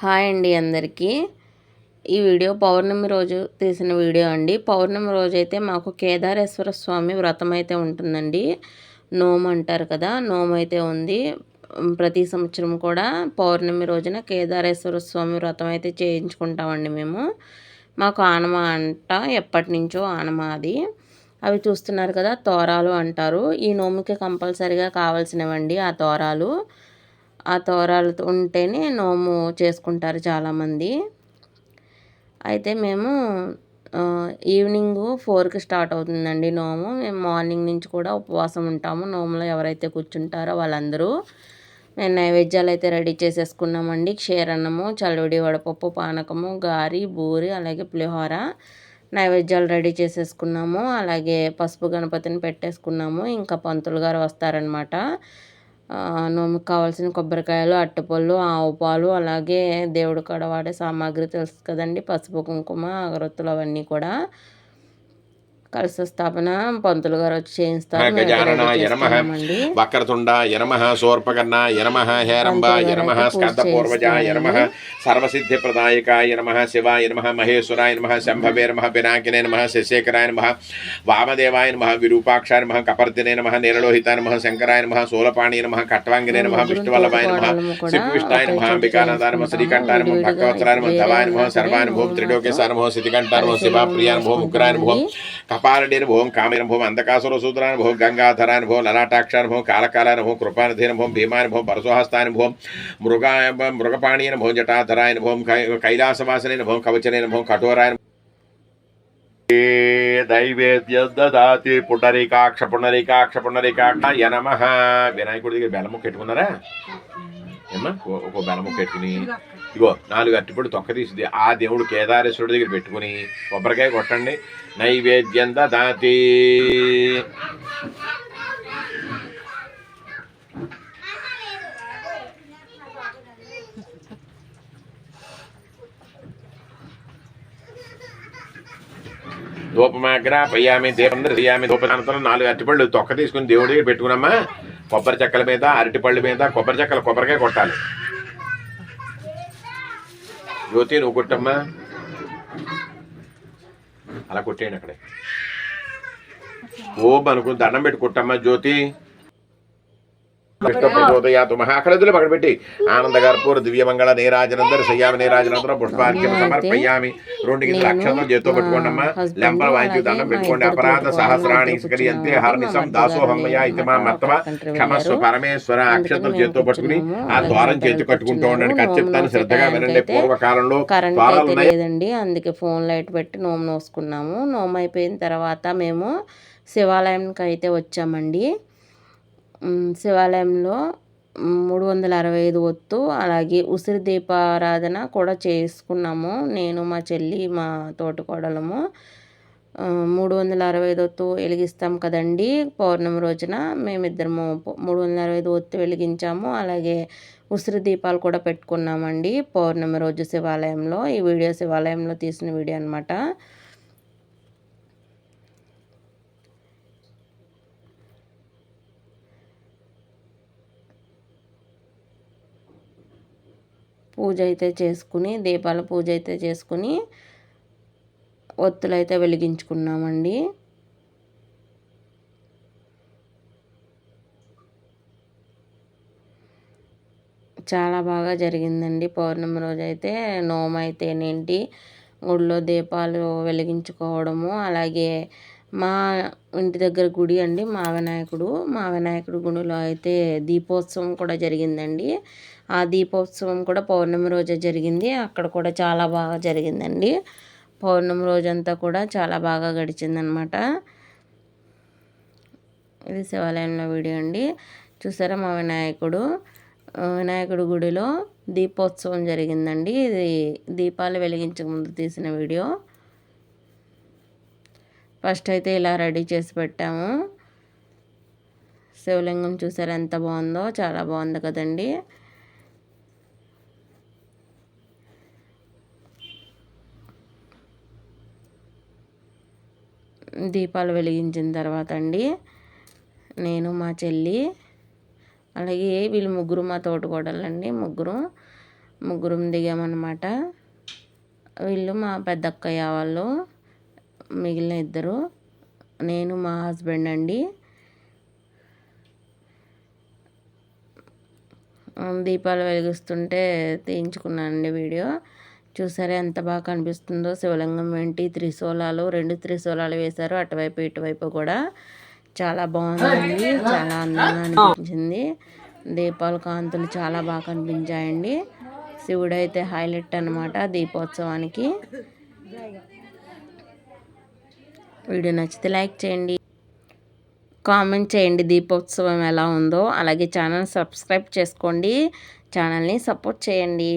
Hi అండి అందరికీ. ఈ వీడియో పౌర్ణమి రోజు తీసిన వీడియో అండి. పౌర్ణమి రోజు అయితే మాకు కేదారేశ్వర స్వామి వ్రతం అయితే ఉంటుందండి. నోము అంటారు కదా నోము అయితే ఉంది. ప్రతి సంవత్సరం కూడా పౌర్ణమి రోజున కేదారేశ్వర స్వామి వ్రతం అయితే చేయించుకుంటామండి మేము. మాకు ఆనమ అంట ఎప్పటి నుంచో ఆనమ అది. అవి చూస్తున్నారు కదా తోరాలు అంటారు. ఈ నోముకి కంపల్సరిగా కావాల్సినవండి ఆ తోరాలు. ఆ తోరాలతో ఉంటేనే నోము చేసుకుంటారు చాలామంది. అయితే మేము ఈవినింగ్ ఫోర్కి స్టార్ట్ అవుతుందండి నోము. మేము మార్నింగ్ నుంచి కూడా ఉపవాసం ఉంటాము. నోములో ఎవరైతే కూర్చుంటారో వాళ్ళందరూ మేము నైవేద్యాలు అయితే రెడీ చేసేసుకున్నామండి. క్షీరన్నము చల్లుడి వడపప్పు పానకము గారి బూరి అలాగే పులిహోర నైవేద్యాలు రెడీ చేసేసుకున్నాము. అలాగే పసుపు గణపతిని పెట్టేసుకున్నాము. ఇంకా పంతులు గారు వస్తారనమాట నోముకు కావాల్సిన కొబ్బరికాయలు అట్టపళ్ళు ఆవు పాలు అలాగే దేవుడు కాడ వాడే సామాగ్రి తెలుసు కదండి. పసుపు కుంకుమ అగరొత్తులు అవన్నీ కూడా కలశ స్థాపన పంతులు గారు వచ్చి చేయిస్తారు గజానన యనమ వక్రతుండ యనమ శూర్పకర్ణ యనమ హేరంబ యనమ స్కంద పూర్వజ యనమ సర్వసిద్ధి ప్రదాయక యనమ శివాయ నమ మహేశ్వరాయ నమ శంభవే నమ పినాకినే నమ శశేఖరాయ నమ వామదేవాయ నమ విరూపాక్షాయ నమ కపర్దినే నమ నీలలోహితాయ నమ శంకరాయ నమ శూలపాణి నమ కట్వాంగినే నమ విష్ణువల్లభాయ నమ శ్రీకృష్ణాయ నమ అంబికానందాయ నమ శ్రీకంఠాయ నమ భక్తవత్సరాయ నమ ధవాయ నమ సర్వాయ నమ త్రిలోకేశాయ నమ స్థితికంఠాయ నమ శివాప్రియాయ నమ ఉగ్రాయ నమ కపాలడేనుభవం కామినభవం అంధకాసుర సూత్రానుభవం గంగాధరానుభవం లలాటాక్షానుభవం కాలకాలానుభవం కృపానిధేనుభవం భీమానుభవం పరశుహస్తానుభవం మృగా మృగపాణీనుభవం జటాధరాయనుభవం కైలాసవాసనైనభవం కవచనైనభవం కఠోరాయన దైవేద్యదాతి పుండరీకాక్ష పుండరీకాక్ష పుండరీకాక్ష నమ వినాయకుడి దగ్గర బెల్లముక్క పెట్టుకున్నారా ఏమ్మా? ఒక బెల్లముక్క పెట్టుకుని ఇగో నాలుగు అట్టిపొడి తొక్క తీసింది. ఆ దేవుడు కేదారేశ్వరుడి దగ్గర పెట్టుకుని కొబ్బరికాయ కొట్టండి. నైవేద్యం దాతి ధూపమాగ్ర పయ్యామి దీపం తీయామి ధూపదానంతరం నాలుగు అరటిపళ్ళు తొక్క తీసుకుని దేవుడి దగ్గర పెట్టుకున్నామా కొబ్బరి చెక్కల మీద అరటిపళ్ళు మీద కొబ్బరి చెక్కల కొబ్బరికాయ కొట్టాలి. జ్యోతి నువ్వు కొట్టమ్మా. అలా కొట్టేయండి అక్కడే. ఓం అనుకుని దండం పెట్టి కొట్టమ్మా జ్యోతి. కృష్ణప్రచోదయాతు మహాకళదులు పక్కన పెట్టి ఆనంద గర్పూర దివ్యమంగళ నీరాజనందరు సయ్యామి నీరాజనందరం పుష్పార్ఘ్యం సమర్పయ్యామి. రెండు గిన్నెల అక్షరం చేతో పెట్టుకోండమ్మా. లెంపల వాయించి దండం పెట్టుకోండి. అపరాధ సహస్రాణి హర్నిసం దాసోహమ్మయ్య ఇది మా క్షమస్వ పరమేశ్వర అక్షతలు పట్టుకుని ఆ ద్వారం చేతి కట్టుకుంటూ ఉండండి. చెప్తాను. శ్రద్ధగా వినండి. పూర్వకాలంలో కరెంట్ లేదండి. అందుకే ఫోన్ లైట్ పెట్టి నోము నోసుకున్నాము. నోము అయిపోయిన తర్వాత మేము శివాలయంకి అయితే వచ్చామండి. శివాలయంలో మూడు వందల అరవై ఐదు ఒత్తు అలాగే ఉసిరి దీపారాధన కూడా చేసుకున్నాము. నేను మా చెల్లి మా తోటకోడలము. మూడు వందల అరవై ఐదు ఒత్తు వెలిగిస్తాం కదండి పౌర్ణమి రోజున. మేమిద్దరము మూడు వందల అరవై ఐదు ఒత్తు వెలిగించాము. అలాగే ఉసిరి దీపాలు కూడా పెట్టుకున్నామండి పౌర్ణమి రోజు శివాలయంలో. ఈ వీడియో శివాలయంలో తీసిన వీడియో అనమాట పూజ అయితే చేసుకుని దీపాల పూజ అయితే చేసుకుని ఒత్తులు అయితే వెలిగించుకున్నామండి. చాలా బాగా జరిగిందండి. పౌర్ణమి రోజు అయితే నోమ అయితేనేంటి గుడిలో దీపాలు వెలిగించుకోవడము అలాగే మా ఇంటి దగ్గర గుడి అండి మా వినాయకుడు మా వినాయకుడు గుడిలో అయితే దీపోత్సవం కూడా జరిగిందండి. ఆ దీపోత్సవం కూడా పౌర్ణమి రోజు జరిగింది. అక్కడ కూడా చాలా బాగా జరిగిందండి. పౌర్ణమి రోజంతా కూడా చాలా బాగా గడిచిందనమాట. ఇది శివాలయంలో వీడియో అండి. చూసారా మా వినాయకుడు వినాయకుడి గుడిలో దీపోత్సవం జరిగిందండి. ఇది దీపాలు వెలిగించక ముందు తీసిన వీడియో. ఫస్ట్ అయితే ఇలా రెడీ చేసి పెట్టాము. శివలింగం చూసారు ఎంత బాగుందో? చాలా బాగుంది కదండి. దీపాలు వెలిగించిన తర్వాత అండి నేను మా చెల్లి అలాగే వీళ్ళు ముగ్గురు మా తోటకోడలండి ముగ్గురు. ముగ్గురం దిగామన్నమాట. వీళ్ళు మా పెద్దక్కయ్య వాళ్ళు. మిగిలిన ఇద్దరు. నేను మా హస్బెండ్ అండి. దీపాలు వెలిగిస్తుంటే తీయించుకున్నానండి వీడియో. చూసారా ఎంత బాగా కనిపిస్తుందో. శివలింగం ఏంటి? త్రిశూలాలు రెండు త్రిశూలాలు వేశారు. అటువైపు ఇటువైపు కూడా చాలా బాగుందండి చాలా అందంగా అనిపించింది. దీపాల కాంతులు చాలా బాగా కనిపించాయండి. శివుడు అయితే హైలైట్ అనమాట దీపోత్సవానికి. వీడియో నచ్చితే లైక్ చేయండి. కామెంట్ చేయండి దీపోత్సవం ఎలా ఉందో. అలాగే ఛానల్ సబ్స్క్రైబ్ చేసుకోండి. ఛానల్ని సపోర్ట్ చేయండి.